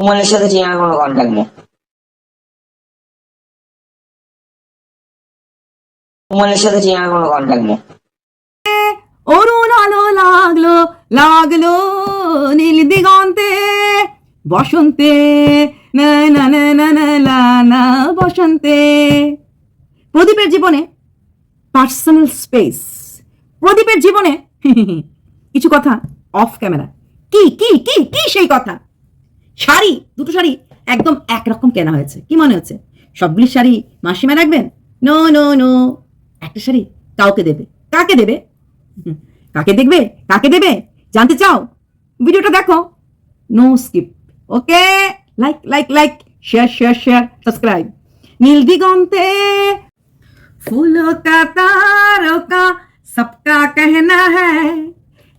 সুমনের সাথে চিনার কোনো কন্ট্যাক্ট নেই। সুমনের সাথে চিনার কোনো কন্ট্যাক্ট নেই। অরুণ আলো লাগল লাগল নীল দিগন্তে। বসন্তে, না না না না না না না, বসন্তে। প্রদীপের জীবনে পার্সোনাল স্পেস প্রদীপের জীবনে, কিছু কথা অফ ক্যামেরা কি কি কি কি সেই কথা? শাড়ি দুটো শাড়ি একদম একরকম কেনা হয়েছে কি মনে হচ্ছে সবগুলি শাড়ি মাসিমা রাখবেন নো নো নো একটা শাড়ি কাউকে দেবে কাকে দেবে হুম, কাকে দেখবে কাকে দেবে জানতে চাও ভিডিওটা দেখো no skip okay like like like share share share subscribe নীল দিগন্তে फूलों का तारों का सबका कहना है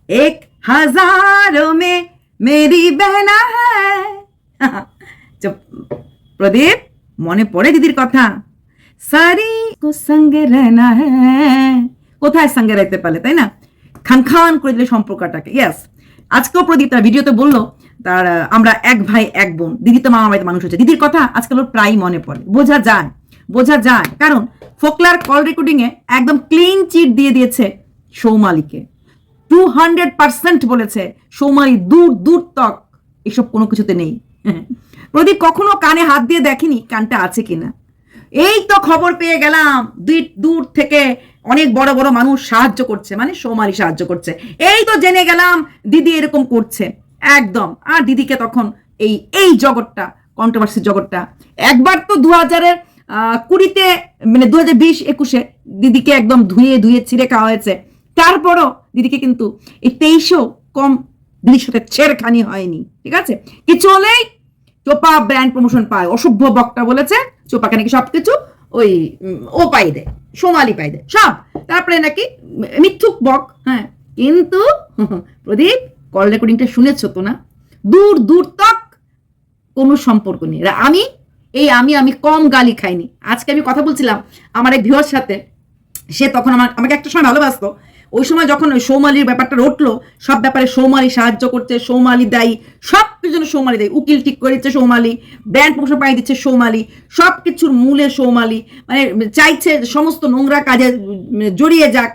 एक हजारों में মেরি বেহনা হ্যাঁ প্রদীপ, মনে পড়ে দিদির কথা। সারি কো সঙ্গে রেনা হ্যাঁ কোথায় সঙ্গে রাখতে পারলে, তাই না? খান খান করে দিলে সম্পর্কটাকে। ইয়াস আজকেও প্রদীপ তার ভিডিওতে বলল, তার আমরা এক ভাই, এক বোন। দিদি তো মামা বাড়িতে মানুষ হচ্ছে। দিদির কথা আজকাল ওর প্রায় মনে পড়ে। বোঝা যায় বোঝা যায়। কারণ ফোকলার কল রেকর্ডিংয়ে একদম ক্লিন চিট দিয়ে দিয়েছে সৌমালিকে। টু হান্ড্রেড পার্সেন্ট বলেছে সৌমালি দূর দূর তক, এসব কোনো কিছুতে নেই। প্রদীপ কখনো কানে হাত দিয়ে দেখেনি কানটা আছে কিনা। এই তো খবর পেয়ে গেলাম, দুই, দূর থেকে অনেক বড় বড় মানুষ সাহায্য করছে মানে সৌমালি সাহায্য করছে। এই তো জেনে গেলাম, দিদি এরকম করছে। একদম, আর দিদিকে তখন এই এই জগৎটা কন্ট্রোভার্সি জগৎটা। একবার তো দু হাজারের কুড়িতে মানে দু হাজার বিশ একুশে দিদিকে একদম ধুয়ে ধুয়ে ছিঁড়ে খাওয়া হয়েছে। তারপরও দিদিকে কিন্তু এই তেইশেও কম দিদির সাথে ছেড়খানি হয়নি, ঠিক আছে? কিছু হলেই চোপা ব্র্যান্ড প্রমোশন পায়, অসভ্য বক্তা বলেছে, চোপাকে নাকি সবকিছু ওই ও পাই দেয়, সোমালি পাই দেয়, সব। তারপরে নাকি মিথ্যুক বক হ্যাঁ। কিন্তু প্রদীপ কল রেকর্ডিংটা শুনেছো তো না? দূর দূর তক কোনো সম্পর্ক নেই। আমি, এই আমি আমি কম গালি খাইনি। আজকে আমি কথা বলছিলাম আমার এক ভিউয়ার সাথে। সে তখন আমার, আমাকে একটা সময় ভালোবাসতো। ওই সময় যখন ওই সৌমালির ব্যাপারটা রটলো, সব ব্যাপারে সৌমালি সাহায্য করছে, সৌমালি দায়ী সব কিছুর জন্য সৌমালি দেয়, উকিল ঠিক করে দিচ্ছে সৌমালি ব্যান্ড প্রমোশন পাই দিচ্ছে সৌমালি সব কিছুর মূলে সৌমালি মানে চাইছে সমস্ত নোংরা কাজে জড়িয়ে যাক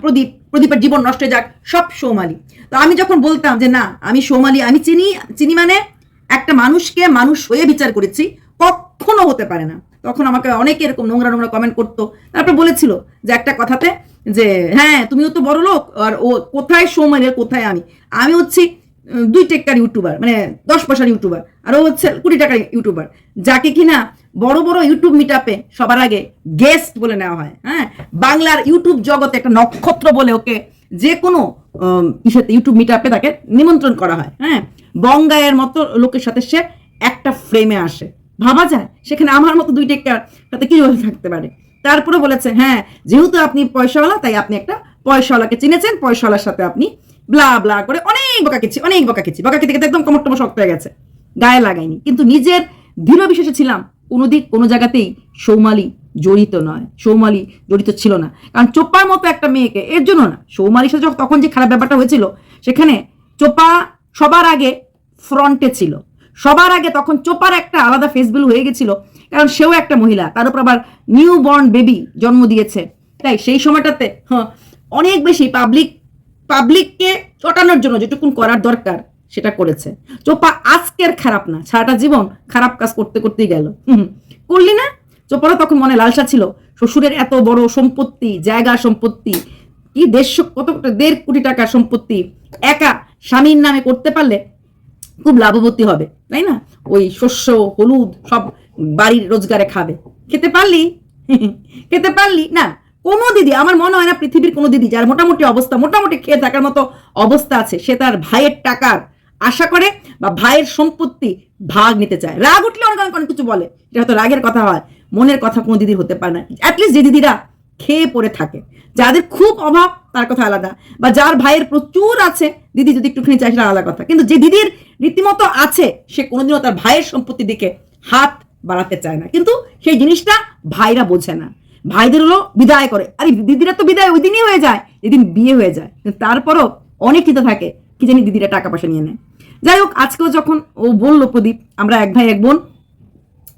প্রদীপ, প্রদীপের জীবন নষ্ট হয়ে যাক, সব সৌমালি। তো আমি যখন বলতাম যে না, আমি সৌমালি, আমি চিনি চিনি মানে একটা মানুষকে মানুষ হয়ে বিচার করেছি, কখনো হতে পারে না। তখন আমাকে অনেকে এরকম নোংরা নোংরা কমেন্ট করতো। তারপর বলেছিল যে একটা কথাতে যে হ্যাঁ তুমিও তো বড় লোক, আর ও কোথায় সৌমালি আর কোথায় আমি? আমি হচ্ছি দুই টেক্কার ইউটিউবার মানে দশ পয়সার ইউটিউবার, আর ও হচ্ছে কুড়ি টাকার ইউটিউবার। যাকে কিনা বড় বড় ইউটিউব মিটাপে সবার আগে গেস্ট বলে নেওয়া হয় হ্যাঁ? বাংলার ইউটিউব জগতে একটা নক্ষত্র বলে ওকে যে কোনো ইসেতে ইউটিউব মিটাপে তাকে নিমন্ত্রণ করা হয় হ্যাঁ? বঙ্গায়ের মতো লোকের সাথে সে একটা ফ্রেমে আসে। ভাবা যায়? সেখানে আমার মতো দুই টেক্কার সাথে কি হয়ে থাকতে পারে? তারপরে বলেছে হ্যাঁ যেহেতু আপনি পয়সাওয়ালা, তাই আপনি একটা পয়সাওয়ালাকে চিনেছেন, পয়সাওয়ালার সাথে আপনি ব্লা ব্লা করে অনেক বকা বকাকেছি অনেক বকা বকাকেছি বকাকেছি খেতে একদম কমর টমর শক্ত হয়ে গেছে, গায়ে লাগাইনি কিন্তু নিজের দৃঢ় বিশ্বাসে ছিলাম, কোনো দিক, কোনো জায়গাতেই সৌমালি জড়িত নয়, সৌমালি জড়িত ছিল না। কারণ চোপার মতো একটা মেয়েকে, এর জন্য না, সৌমালির সাথে তখন যে খারাপ ব্যাপারটা হয়েছিল, সেখানে চোপা সবার আগে ফ্রন্টে ছিল। সবার আগে তখন চোপার একটা আলাদা ফেসবুল হয়ে গেছিল কারণ সেও একটা মহিলা, তার উপর আবার নিউ বর্ন বেবি জন্ম দিয়েছে। তাই সেই সময়টাতে হ্যাঁ অনেক বেশি পাবলিক পাবলিককে চটানোর জন্য যেটুকুন করার দরকার, সেটা করেছে। চোপা আজকের খারাপ না, সারাটা জীবন খারাপ কাজ করতে করতেই গেল। করলি না? চোপারও তখন মনে লালসা ছিল, শ্বশুরের এত বড় সম্পত্তি, জায়গা সম্পত্তি, কি দেড়শো, কত দেড় কোটি টাকার সম্পত্তি, একা স্বামীর নামে করতে পারলে খুব লাভবতী হবে, তাই না? ওই শস্য, হলুদ, সব বাড়ির রোজগারে খাবে। খেতে পারলি? খেতে পারলি? না, কোনো দিদি, আমার মনে হয় না পৃথিবীর কোনো দিদি যার মোটামুটি অবস্থা, মোটামুটি খেয়ে থাকার মতো অবস্থা আছে, সে তার ভাইয়ের টাকার আশা করে বা ভাইয়ের সম্পত্তি ভাগ নিতে চায়। রাগ উঠলে অনেক অনেক অনেক কিছু বলে, এটা হয়তো রাগের কথা হয়, মনের কথা কোনো দিদির হতে পারে না। অ্যাটলিস্ট যে দিদিরা খেয়ে পড়ে থাকে, যাদের খুব অভাব তার কথা আলাদা, বা যার ভাইয়ের প্রচুর আছে, দিদি যদি একটুখানি চাই সেটা আলাদা কথা। কিন্তু যে দিদির রীতিমতো আছে, সে কোনোদিনও তার ভাইয়ের সম্পত্তির দিকে হাত বাড়াতে চায় না। কিন্তু সেই জিনিসটা ভাইরা বোঝে না। ভাইদের হলো বিদায় করে। আরে দিদিরা তো বিদায়, ওই দিনই হয়ে যায়। যেদিন বিয়ে হয়ে যায়। তারপরও অনেক চিন্তা থাকে, কি জানি দিদিরা টাকা পয়সা নিয়ে নেয়। যাই হোক, আজকেও যখন ও বলল প্রদীপ, আমরা এক ভাই, এক বোন,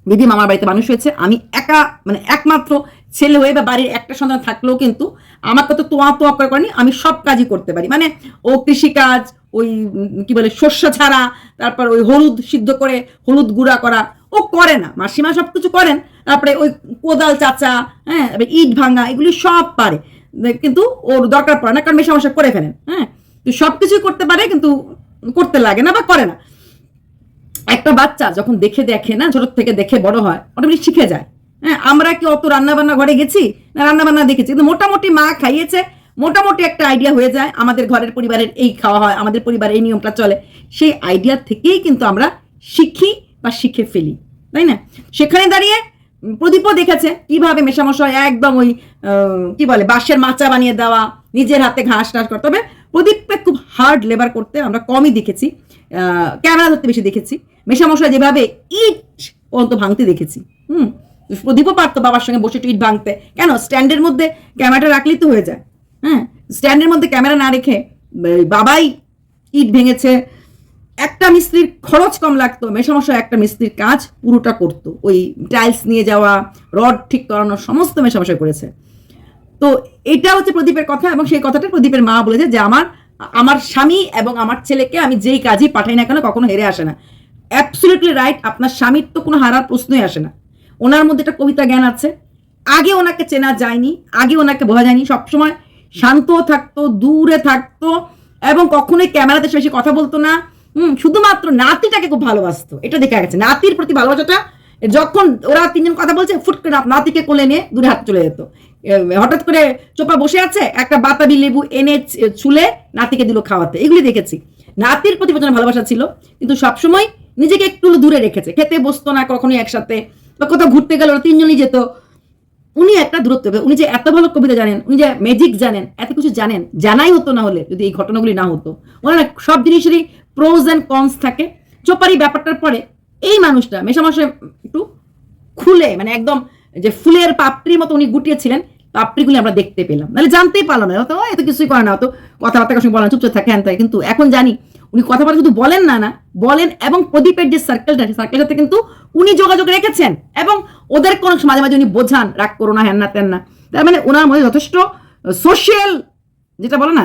দিদি মামার বাড়িতে মানুষ হয়েছে। আমি একা মানে একমাত্র ছেলে হয়ে বা বাড়ির একটা সন্তান থাকলেও কিন্তু আমাকে তো তোয়া তোয়া করে করেনি, আমি সব কাজই করতে পারি। মানে ও কৃষিকাজ, ওই কি বলে, শস্য ছাড়া, তারপর ওই হলুদ সিদ্ধ করে, হলুদ গুঁড়া করা ও করে না। মাসিমা সব কিছু করেন, তারপরে ওই কোদাল চাচা হ্যাঁ ইট ভাঙা, এগুলি সব পারে। কিন্তু ওর দরকার পড়ে না, কারণ মেশামশা করে ফেলেন হ্যাঁ। তো সব কিছুই করতে পারে, কিন্তু করতে লাগে না বা করে না। একটা বাচ্চা যখন দেখে দেখে না, ছোট থেকে দেখে বড় হয় অটোমেটিক শিখে যায়। হ্যাঁ আমরা কি অত রান্না বান্না ঘরে গেছি? না রান্না বান্না দেখেছি। কিন্তু মোটামুটি মা খাইয়েছে, মোটামুটি একটা আইডিয়া হয়ে যায়, আমাদের ঘরের পরিবারের এই খাওয়া হয়, আমাদের পরিবারের এই নিয়মটা চলে। সেই আইডিয়া থেকেই কিন্তু আমরা শিখি বা শিখে ফেলি, তাই না? সেখানে দাঁড়িয়ে প্রদীপও দেখেছে কীভাবে মেশামশাই একদম ওই কি বলে, বাঁশের মাচা বানিয়ে দেওয়া, নিজের হাতে ঘাস টাস করতে হবে প্রদীপকে খুব হার্ড লেবার করতে আমরা কমই দেখেছি ক্যামেরা ধরতে বেশি দেখেছি। মেশামশাই যেভাবে ইট পর্যন্ত ভাঙতে দেখেছি, হুম? প্রদীপও পারতো বাবার সঙ্গে বসে ইট ভাঙতে। কেন? স্ট্যান্ডের মধ্যে ক্যামেরাটা রাখলেই তো হয়ে যায় হ্যাঁ? স্ট্যান্ডের মধ্যে ক্যামেরা না রেখে বাবাই ইট ভেঙেছে একটা মিস্ত্রির খরচ কম লাগতো মেশামশাই একটা মিস্ত্রির কাজ পুরোটা করতো। ওই টাইলস নিয়ে যাওয়া রড ঠিক করানো, সমস্ত মেশামশাই করেছে। তো এটা হচ্ছে প্রদীপের কথা এবং সেই কথাটা প্রদীপের মা বলেছে যে আমার আমার স্বামী এবং আমার ছেলেকে আমি যেই কাজই পাঠাই না কেন কখনো হেরে আসে না। অ্যাবসলিউটলি রাইট আপনার স্বামীর তো কোনো হারার প্রশ্নই আসে না। ওনার মধ্যে একটা কবিতা জ্ঞান আছে। আগে ওনাকে চেনা যায়নি, আগে ওনাকে বোঝা যায়নি, সবসময় শান্ত থাকতো, দূরে থাকতো এবং কখনোই ক্যামেরাতে বেশি কথা বলতো না। হুম, শুধুমাত্র নাতিটাকে খুব ভালোবাসতো। এটা দেখা গেছে। নাতির প্রতি ভালোবাসাটা যখন ওরা তিনজন কথা বলছে, ফুট করে নাতিকে কোলে নিয়ে দূরে হাত চলে যেত। হঠাৎ করে চোপা বসে আছে, একটা বাতাবি লেবু এনে ছুলে নাতিকে দিল খাওয়াতে। এগুলি দেখেছি। নাতির প্রতি প্রচণ্ড ভালোবাসা ছিল, কিন্তু সবসময় নিজেকে একটু দূরে রেখেছে। খেতে বসতো না কখনোই একসাথে, বা কোথাও ঘুরতে গেল, ওরা তিনজনই যেত। উনি একটা দূরত্ব, উনি যে এত ভালো কবিতা জানেন, উনি যে ম্যাজিক জানেন, এত কিছু জানেন, জানাই হতো না হলে, যদি এই ঘটনাগুলি না হতো। ওনার সব জিনিসেরই প্রোজ অ্যান্ড কনস থাকে চোপারি ব্যাপারটার পরে এই মানুষটা, মেশামশাই একটু খুলে মানে একদম যে ফুলের পাপড়ির মতো উনি গুটিয়েছিলেন, পাপড়িগুলি আমরা দেখতে পেলাম নাহলে জানতেই পারলাম না তো এত কিছুই করে না অত কথাবার্তা কার সঙ্গে বলেন চুপচাপ থাকে, হ্যান। কিন্তু এখন জানি, উনি কথাবার্তা শুধু বলেন না না, বলেন এবং প্রদীপের যে সার্কেলটা সেই সার্কেলের সাথে কিন্তু উনি যোগাযোগ রেখেছেন এবং ওদের কোনো মাঝে মাঝে উনি বোঝান, রাগ করো না, হ্যান না তেন না তার মানে ওনার মধ্যে যথেষ্ট সোশ্যাল যেটা বলে না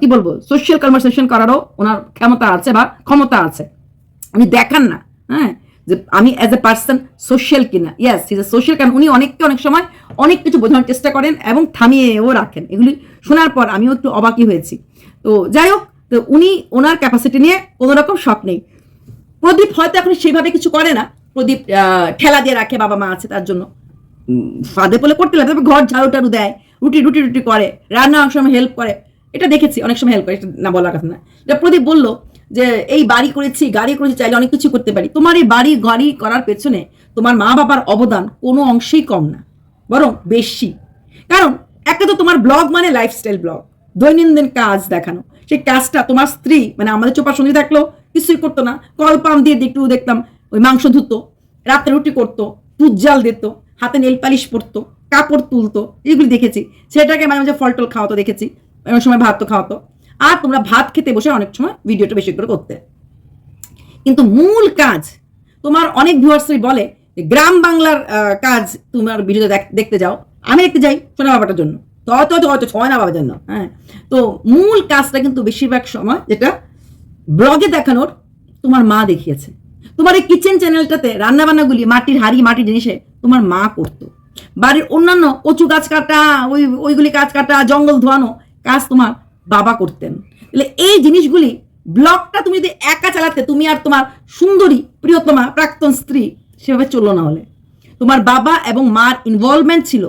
কি বলব? সোশ্যাল কনভারসেশন করারও ওনার ক্ষমতা আছে বা ক্ষমতা আছে। উনি দেখান না হ্যাঁ? যে আমি অ্যাজ এ পার্সন সোশ্যাল কিনা। ইয়াস ইজ এ সোশ্যাল কারণ উনি অনেককে অনেক সময় অনেক কিছু বোঝানোর চেষ্টা করেন এবং থামিয়েও রাখেন। এগুলি শোনার পর আমিও একটু অবাকই হয়েছি। তো যাই হোক, তো উনি ওনার ক্যাপাসিটি নিয়ে কোনো রকম শখ নেই। প্রদীপ হয়তো এখন সেইভাবে কিছু করে না। প্রদীপ ঠেলা দিয়ে রাখে, বাবা মা আছে তার জন্য। ফাঁদে পোলে করতে লাগে তবে ঘর ঝাড়ু টাড়ু দেয়, রুটি রুটি রুটি করে, রান্না অনেক সময় হেল্প করে। এটা দেখেছি, অনেক সময় হেল্প করে না বলার কথা না। যে প্রদীপ বলল যে, এই বাড়ি করেছি, গাড়ি করেছি, চাইলে অনেক কিছু করতে পারি। তোমার এই বাড়ি, গাড়ি করার পেছনে তোমার মা বাবার অবদান কোনো অংশেই কম না, বরং বেশি। কারণ একটা তো তোমার ব্লগ মানে লাইফস্টাইল ব্লগ দৈনন্দিন কাজ দেখানো। সেই কাজটা তোমার স্ত্রী মানে আমাদের চোপা সন্ধি থাকলেও কিছুই করতো না। কল পাম দিয়ে একটু দেখতাম, ওই মাংস ধুতো রাত্রে রুটি করতো, দুধ জাল দিত, হাতে নেল পালিশ পরতো, কাপড় তুলতো, এগুলি দেখেছি। সেটাকে মাঝে মাঝে ফল টল খাওয়াতো দেখেছি। অনেক সময় ভাত তো খাওয়াতো আর তোমরা ভাত খেতে বসে অনেক সময় ভিডিওটা বেশি করে করতে। কিন্তু মূল কাজ, তোমার অনেক ভিউয়ার্সই বলে গ্রাম বাংলার কাজ তোমার ভিডিও দেখতে যাও। আমি দেখতে যাই সোনা বাবাটার জন্য। তো হয়তো হয়তো হয়তো ছয় না বাবার জন্য হ্যাঁ। তো মূল কাজটা কিন্তু বেশিরভাগ সময় যেটা ব্লগে দেখানোর তোমার মা দেখিয়েছে। তোমার এই কিচেন চ্যানেলটাতে রান্নাবান্নাগুলি, মাটির হাড়ি, মাটির জিনিসে তোমার মা করতো। বাড়ির অন্যান্য কচু গাছ কাটা, ওই, ওইগুলি গাছ কাটা, জঙ্গল ধোয়ানো কাজ তোমার বাবা করতেন। তাহলে এই জিনিসগুলি ব্লগটা তুমি যদি একা চালাতে, তুমি আর তোমার সুন্দরী, প্রিয়তমা, প্রাক্তন স্ত্রী, সেভাবে চলল না হলে। তোমার বাবা এবং মার ইনভলভমেন্ট ছিল,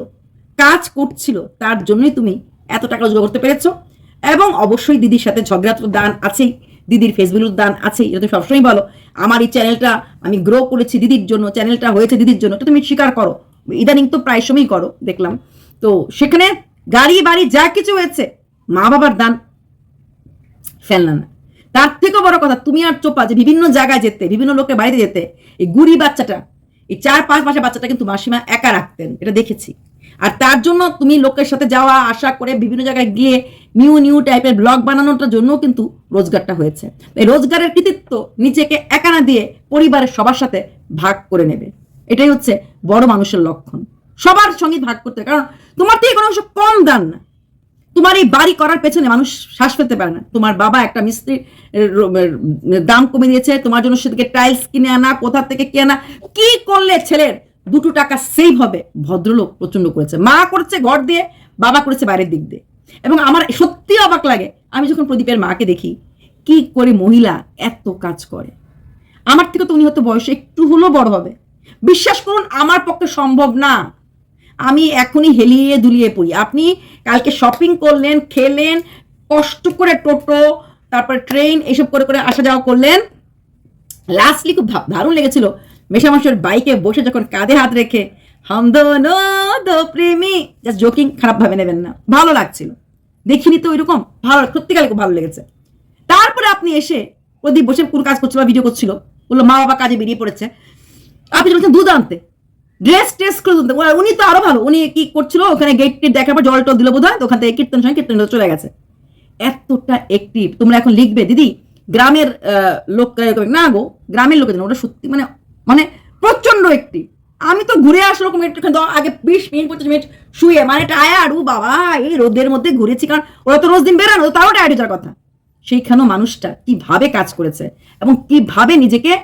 কাজ করছিল, তার জন্যই তুমি এত টাকা রোজগার করতে পেরেছ। এবং অবশ্যই দিদির সাথে ঝগড়া তো দান আছেই, দিদির ফেসবুকের দান আছেই, এটা তুমি সবসময় বলো। আমার এই চ্যানেলটা আমি গ্রো করেছি দিদির জন্য চ্যানেলটা হয়েছে দিদির জন্য, এটা তুমি স্বীকার করো। ইদানিং তো প্রায় সময়ই করো, দেখলাম। তো সেখানে গাড়ি, বাড়ি যা কিছু হয়েছে মা বাবার দান ফেলনা না। তার থেকেও বড় কথা, তুমি আর চোপা যে বিভিন্ন জায়গায় যেতে, বিভিন্ন লোকের বাড়িতে যেতে, এই গুড়ি বাচ্চাটা, এই চার পাঁচ মাসের বাচ্চাটা কিন্তু মাসিমা একা রাখতেন, এটা দেখেছি। আর তার জন্য তুমি লোকের সাথে যাওয়া আশা করে বিভিন্ন জায়গায় গিয়ে নিউ নিউ টাইপের ব্লগ বানানোটার জন্য কিন্তু রোজগারটা হয়েছে। এই রোজগারের কৃতিত্ব নিজেকে একানা দিয়ে পরিবারের সবার সাথে ভাগ করে নেবে। এটাই হচ্ছে বড় মানুষের লক্ষণ। সবার সঙ্গে ভাগ করতে। কারণ তোমার থেকে কোনো অংশ কম দান না। তোমার এই বাড়ি করার পেছনে মানুষ শ্বাস ফেলতে পারে না। তোমার বাবা একটা এর, দাম কমে দিয়েছে তোমার জন্য সেদিকে টাইলস কিনে আনা কোথা থেকে কে আনা কি করলে ছেলের দুটো টাকা সেভ হবে? ভদ্রলোক প্রচণ্ড করেছে। মা করেছে ঘর দিয়ে বাবা করেছে বাইরের দিক দিয়ে। এবং আমার সত্যি অবাক লাগে আমি যখন প্রদীপের মাকে দেখি কি করে মহিলা এত কাজ করে। আমার থেকে তো উনি হয়তো বয়সে একটু হলেও বড় হবে। বিশ্বাস করুন আমার পক্ষে সম্ভব না। আমি এখনই হেলিয়ে দুলিয়ে পড়ি। আপনি কালকে শপিং করলেন, খেলেন, কষ্ট করে টোটো, তারপরে ট্রেন এইসব করে করে আসা যাওয়া করলেন। লাস্টলি খুব দারুণ লেগেছিল মেশামশের বাইকে বসে যখন কাঁধে হাত রেখে, হাম দোনো দো প্রেমী জাস্ট জোকিং খারাপ ভাবে নেবেন না। ভালো লাগছিল। দেখিনি তো ওইরকম ভালো সত্যিকালে খুব ভালো লেগেছে। তারপরে আপনি এসে প্রদীপ বসে কোন কাজ করছিল বা ভিডিও করছিল, বলল মা বাবা কাজে বেরিয়ে পড়েছে। আপনি বলছেন, দুধ আনতে। ড্রেস টেস্ট করে। ওরা- উনি তো আরও ভালো। উনি কি করছিল? ওখানে গেট টেট দেখার পর জল টল দিল বোধ হয় ওখান থেকে কীর্তন সঙ্গে কীর্তন চলে গেছে। এতটা অ্যাক্টিভ তোমরা এখন লিখবে, দিদি, গ্রামের লোক না গো, গ্রামের লোকের ওটা সত্যি মানে মানে প্রচণ্ড অ্যাক্টিভ আমি তো ঘুরে আসলো আগে বিশ মিনিট, পঁচিশ মিনিট শুয়ে মানে টায়ার্ড ও বাবা, এই রোদের মধ্যে ঘুরেছি, কারণ ওরা তো রোজ দিন বেরানো তাও টায়ার্ড যাওয়ার কথা। সেইখানেও মানুষটা কীভাবে কাজ করেছে এবং কীভাবে নিজেকে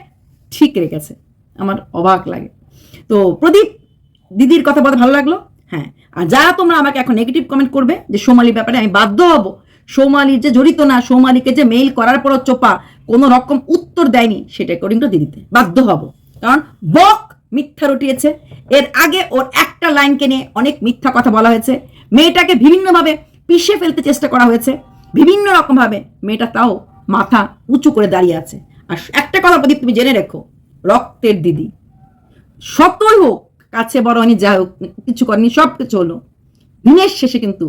ঠিক রেখেছে, আমার অবাক লাগে। তো প্রদীপ দিদির কথা বলতে ভালো লাগল? হ্যাঁ। আর যারা তোমরা আমাকে এখন নেগেটিভ কমেন্ট করবে যে সোমালির ব্যাপারে আমি বাধ্য হব, সোমালির যে জড়িত না, সোমালিকে যে মেইল করার পরও চোপা কোনো রকম উত্তর দেয়নি সেটা অ্যাকর্ডিং টু দিদিতে। বাধ্য হব। কারণ বক মিথ্যা রটিয়েছে। এর আগে ওর একটা লাইনকে নিয়ে অনেক মিথ্যা কথা বলা হয়েছে। মেয়েটাকে বিভিন্নভাবে পিষে ফেলতে চেষ্টা করা হয়েছে। বিভিন্ন রকমভাবে মেয়েটা তাও মাথা উঁচু করে দাঁড়িয়ে আছে। আর একটা কথা প্রদীপ, তুমি জেনে রেখো, রক্তের দিদি। সতই হোক, কাছে বড় হয়নি যা হোক, কিছু করেনি সব কিছু হলো। দিনের শেষে কিন্তু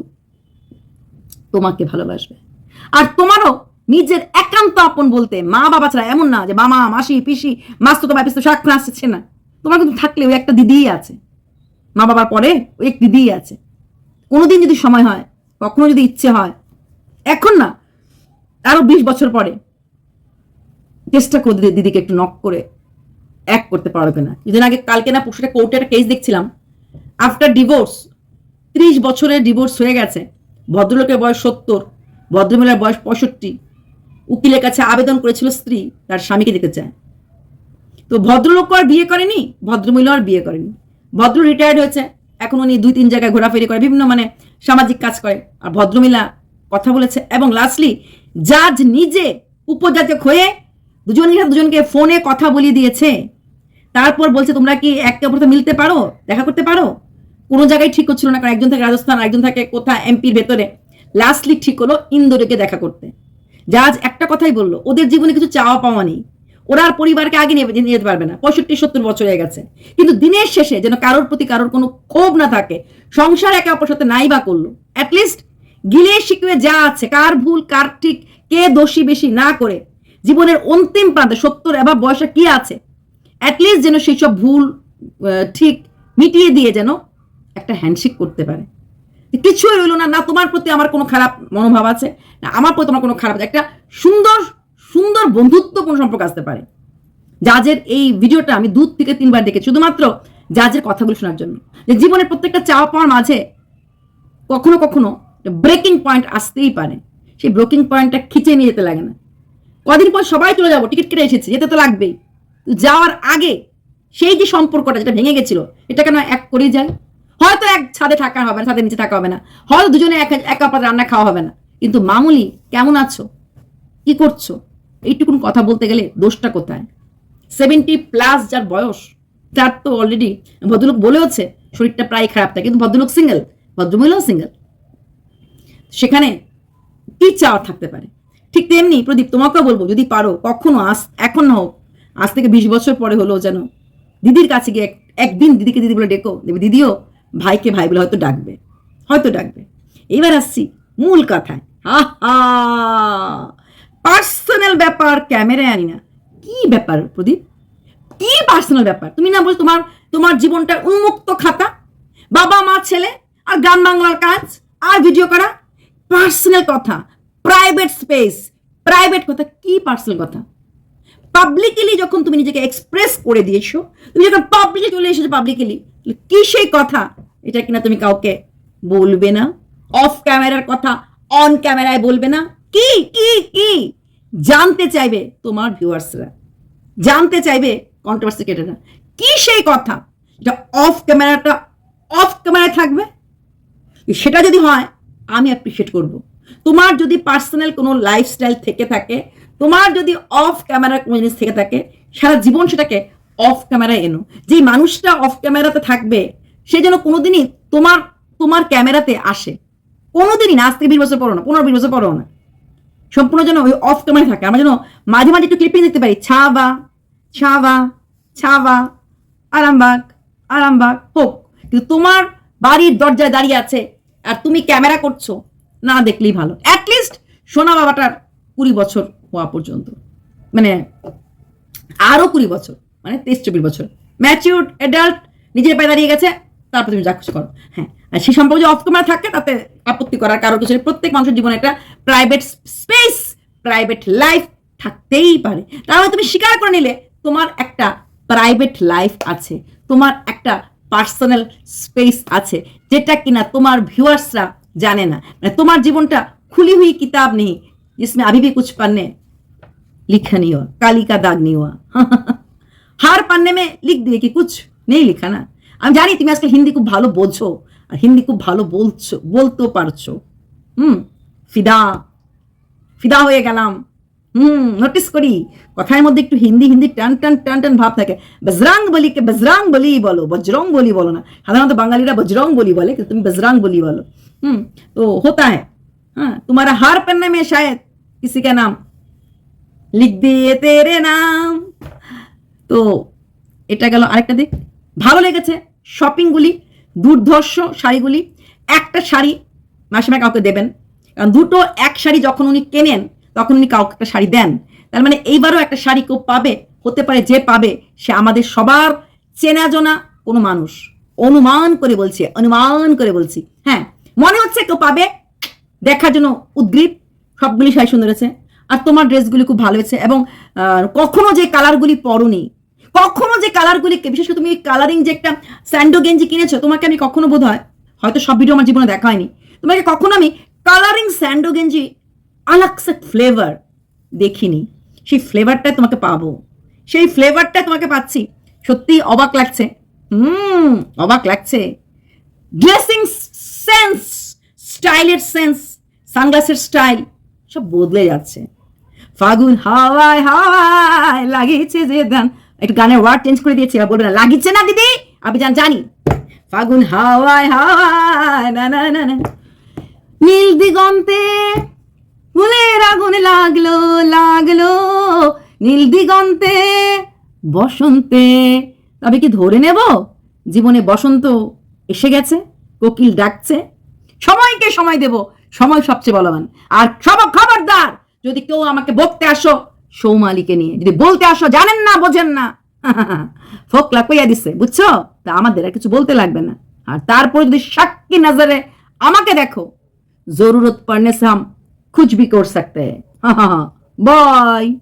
তোমাকে ভালোবাসবে। আর তোমারও নিজের একান্ত আপন বলতে মা বাবা ছাড়া এমন না যে মামা, মাসি, পিসি মাস্তো তো বাপিস তো শাক আসছে না। তোমার কিন্তু থাকলে ওই একটা দিদিই আছে। মা বাবার পরে ওই এক দিদিই আছে। কোনোদিন যদি সময় হয়, কখনো যদি ইচ্ছে হয়, এখন না, আরও বিশ বছর পরে চেষ্টা করে দিদিকে একটু নক করে। এক করতে পারবে না। কিছুদিন আগে কালকে না পরশুটা কোর্টে একটা কেস দেখছিলাম আফটার ডিভোর্স ত্রিশ বছরের ডিভোর্স হয়ে গেছে। ভদ্রলোকের বয়স সত্তর, ভদ্রমহিলার বয়স পঁয়ষট্টি। উকিলের কাছে আবেদন করেছিল স্ত্রী, তার স্বামীকে দেখতে চায়। তো ভদ্রলোক আর বিয়ে করেনি ভদ্রমহিলা আর বিয়ে করেনি। ভদ্র রিটায়ার্ড হয়েছে, এখন উনি দুই তিন জায়গায় ঘোরাফেরি করে, বিভিন্ন মানে সামাজিক কাজ করে। আর ভদ্রমহিলা কথা বলেছে, এবং লাস্টলি জাজ নিজে উপজাতক হয়ে দুজনকে দুজনকে ফোনে কথা বলিয়ে দিয়েছে। তারপর বলছে, তোমরা কি একে অপরতে মিলতে পারো? দেখা করতে পারো? কোনো জায়গায় ঠিক হচ্ছিল না, কারণ একজন থাকে রাজস্থান একজন থাকে কোথায় এমপির ভেতরে। লাস্টলি ঠিক হলো ইন্দোরেকে দেখা করতে। জাজ একটা কথাই বলল, ওদের জীবনে কিছু চাওয়া পাওয়া নেই। ওরা আর পরিবারকে আগে নিয়ে যেতে পারবে না। পঁয়ষট্টি, সত্তর বছর হয়ে গেছে। কিন্তু দিনের শেষে যেন কারোর প্রতি কারোর কোনো ক্ষোভ না থাকে, সংসার একে অপর সাথে নাই বা করল। অ্যাটলিস্ট গিলে শিখবে যা আছে, কার ভুল, কার ঠিক, কে দোষী, বেশি না করে। জীবনের অন্তিম প্রান্তে সত্তর এবার বয়সে কি আছে? অ্যাটলিস্ট যেন সেই সব ভুল ঠিক মিটিয়ে দিয়ে যেন একটা হ্যান্ডশেক করতে পারে। কিছুই রইল না না তোমার প্রতি আমার কোনো খারাপ মনোভাব আছে, না আমার প্রতি তোমার কোনো খারাপ। একটা সুন্দর সুন্দর বন্ধুত্বপূর্ণ সম্পর্ক আসতে পারে। জাজের এই ভিডিওটা আমি দু থেকে তিনবার দেখেছি, শুধুমাত্র জাজের কথাগুলো শোনার জন্য। যে জীবনের প্রত্যেকটা চাওয়া পাওয়ার মাঝে কখনো কখনো ব্রেকিং পয়েন্ট আসতেই পারে। সেই ব্রেকিং পয়েন্টটা খিচে নিয়ে যেতে লাগে না। কদিন পর সবাই চলে যাব, টিকিট কেটে এসেছে, যেতে তো লাগবেই। যাওয়ার আগে সেই যে সম্পর্কটা যেটা ভেঙে গেছিল, এটা কেন এক করেই যায়? হয়তো এক ছাদে থাকা হবে না, ছাদের নিচে থাকা হবে না। হয়তো দুজনে এক এক অপর রান্না খাওয়া হবে না। কিন্তু মামুলি, কেমন আছো? কি করছ? এইটুকুন কথা বলতে গেলে দোষটা কোথায়? সেভেন্টি প্লাস যার বয়স, তার তো অলরেডি ভদ্রলোক বলেওছে, শরীরটা প্রায় খারাপ থাকে কিন্তু ভদ্রলোক সিঙ্গেল ভদ্রমহিলাও সিঙ্গেল সেখানে কি চাওয়া থাকতে পারে? ঠিক তেমনি প্রদীপ, তোমাকেও বলব, যদি পারো, কখনো আস, এখন না হোক আজ থেকে বিশ বছর পরে হলো যেন দিদির কাছে গিয়ে একদিন দিদিকে দিদি বলে ডেকো দেখবে দিদিও, ভাইকে ভাই বলে হয়তো ডাকবে হয়তো ডাকবে। এবার আসছি মূল কথায়। পার্সোনাল ব্যাপার ক্যামেরায় আনি না। কি ব্যাপার প্রদীপ? কি পার্সোনাল ব্যাপার? তুমি না বল তোমার তোমার জীবনটা উন্মুক্ত খাতা? বাবা, মা, ছেলে আর গান বাংলার কাজ আর ভিডিও করা? পার্সোনাল কথা প্রাইভেট স্পেস প্রাইভেট কথা, কি পার্সোনাল কথা? পাবলিকলি যখন তুমি নিজেকে এক্সপ্রেস করে দিয়েছ, তুমি যখন পাবলিকে চলে এসেছ পাবলিকলি কি সেই কথা? এটা কিনা তুমি কাউকে বলবে না? অফ ক্যামেরার কথা অন ক্যামেরায় বলবে না? কি কি কি? জানতে চাইবে তোমার ভিউয়ার্সরা জানতে চাইবে কন্ট্রোভার্সি কেটেরা কি সেই কথা? এটা অফ ক্যামেরাটা অফ ক্যামেরায় থাকবে? সেটা যদি হয়, আমি অ্যাপ্রিসিয়েট করব। তোমার যদি পার্সোনাল কোনো লাইফস্টাইল থেকে থাকে তোমার যদি অফ ক্যামেরার কোনো জিনিস থেকে থাকে, সারা জীবন সেটাকে অফ ক্যামেরায় এনো। যেই মানুষটা অফ ক্যামেরাতে থাকবে, সে যেন কোনোদিনই তোমার তোমার ক্যামেরাতে আসে। কোনোদিনই না, আজ থেকে বিশ বছর পরো না, পনেরো, বিশ বছর পরো না। সম্পূর্ণ যেন ওই অফ ক্যামেরা থাকে। আমরা যেন মাঝে মাঝে একটু ক্লিপিং দেখতে পারি। ছাবা ছাবা ছাবা আরামবাগ আরামবাগ, হোক। কিন্তু তোমার বাড়ির দরজায় দাঁড়িয়ে আছে আর তুমি ক্যামেরা করছ, না দেখলেই ভালো। অ্যাটলিস্ট সোনা বাবাটার কুড়ি বছর হওয়া পর্যন্ত। মানে আরও কুড়ি বছর মানে তেইশ, চব্বিশ বছর। ম্যাচিউর অ্যাডাল্ট নিজের পায়ে দাঁড়িয়ে গেছে, তারপর তুমি যা কিছু করো। হ্যাঁ আর সেই সম্পর্কে অফ ক্যামেরা থাকে, তাতে আপত্তি করার কারও কিছু প্রত্যেক মানুষের জীবনে একটা প্রাইভেট স্পেস প্রাইভেট লাইফ থাকতেই পারে। তাহলে তুমি স্বীকার করে নিলে, তোমার একটা প্রাইভেট লাইফ আছে, তোমার একটা পার্সোনাল স্পেস আছে, যেটা কিনা তোমার ভিউয়ার্সরা জানে না। মানে তোমার জীবনটা খুলি হুই কিতাব নেই। जिसमें अभी भी कुछ पन्ने लिखा नहीं हुआ काली का दाग नहीं हुआ হার পান্নে মে লিখ দিয়ে কি কুছ নেই লিখা না আমি জানি তুমি আজকে হিন্দি খুব ভালো বোঝো আর হিন্দি খুব ভালো বলছো বলতেও পারছো হুম ফিদা ফিদা হয়ে গেলাম হুম নোটিস করি কথার মধ্যে একটু হিন্দি হিন্দি টান টান টান টান ভাব থাকে বজরাং বলিকে বজরাং বলি বলো বজরং বলি বলো না সাধারণত বাঙালিরা বজরং বলি বলে কিন্তু তুমি বজরাং বলি বলো হুম তো होता है हाँ तुम्हारा हर पन्ने में शायद किसी का नाम লিখ দিয়ে তেরে নাম তো এটা গেল আরেকটা দিক ভালো লেগেছে শপিংগুলি দুর্ধর্ষ শাড়িগুলি একটা শাড়ি মাসে মাসে কাউকে দেবেন কারণ দুটো এক শাড়ি যখন উনি কেনেন তখন উনি কাউকে একটা শাড়ি দেন তার মানে এইবারও একটা শাড়ি কেউ পাবে হতে পারে যে পাবে সে আমাদের সবার চেনা জনা কোনো মানুষ অনুমান করে বলছে অনুমান করে বলছি হ্যাঁ মনে হচ্ছে কেউ পাবে দেখার জন্য উদ্গ্রীব সবগুলি শাড়ি সুন্দর হয়েছে। আর তোমার ড্রেসগুলি খুব ভালো হয়েছে এবং কখনো যে কালারগুলি পরনি, কখনো যে কালারগুলি, বিশেষ করে তুমি কালারিং যে একটা স্যান্ডো গেঞ্জি কিনেছো, তোমাকে আমি কখনো বোধ হয়, হয়তো সব ভিডিও আমার জীবনে দেখা হয়নি, তোমাকে কখনো আমি কালারিং স্যান্ডো গেঞ্জি আলাকসা ফ্লেভার দেখিনি। সেই ফ্লেভারটা তোমাকে পাবো। সেই ফ্লেভারটা তোমাকে পাচ্ছি। সত্যি অবাক লাগছে। হুম, অবাক লাগছে। ড্রেসিং সেন্স স্টাইলের সেন্স সানগ্লাসের স্টাইল সব বদলে যাচ্ছে। ফাগুন হাওয়ায় হাওয়ায় লাগিয়েছে যে গান। একটু গানের ওয়ার্ড চেঞ্জ করে দিয়েছি বলবে না লাগিচ্ছে না দিদি? আমি জান জানি। ফাগুন হাওয়ায় হাওয়ায়, না না না না। নীল দিগন্তে ফুলের আগুন লাগল লাগল। নীল দিগন্তে বসন্তে। তবে কি ধরে নেব? জীবনে বসন্ত এসে গেছে, কোকিল ডাকছে। সময়কে সময় দেব সময় সবচেয়ে বলবান। আর সব খবরদার, যদি কেউ আমাকে বকতে আসো, সৌমালিকে নিয়ে। যদি বলতে আসো, জানেন না, বোঝেন না। ফোকলা কইয়া দিছে, বুঝছ? তা আমাদের আর কিছু বলতে লাগবে না। আর তারপরে যদি সাক্ষী নজরে আমাকে দেখো, জরুরত পড়নে সাম খুঁজবি কর সকতে হ্যাঁ বয়।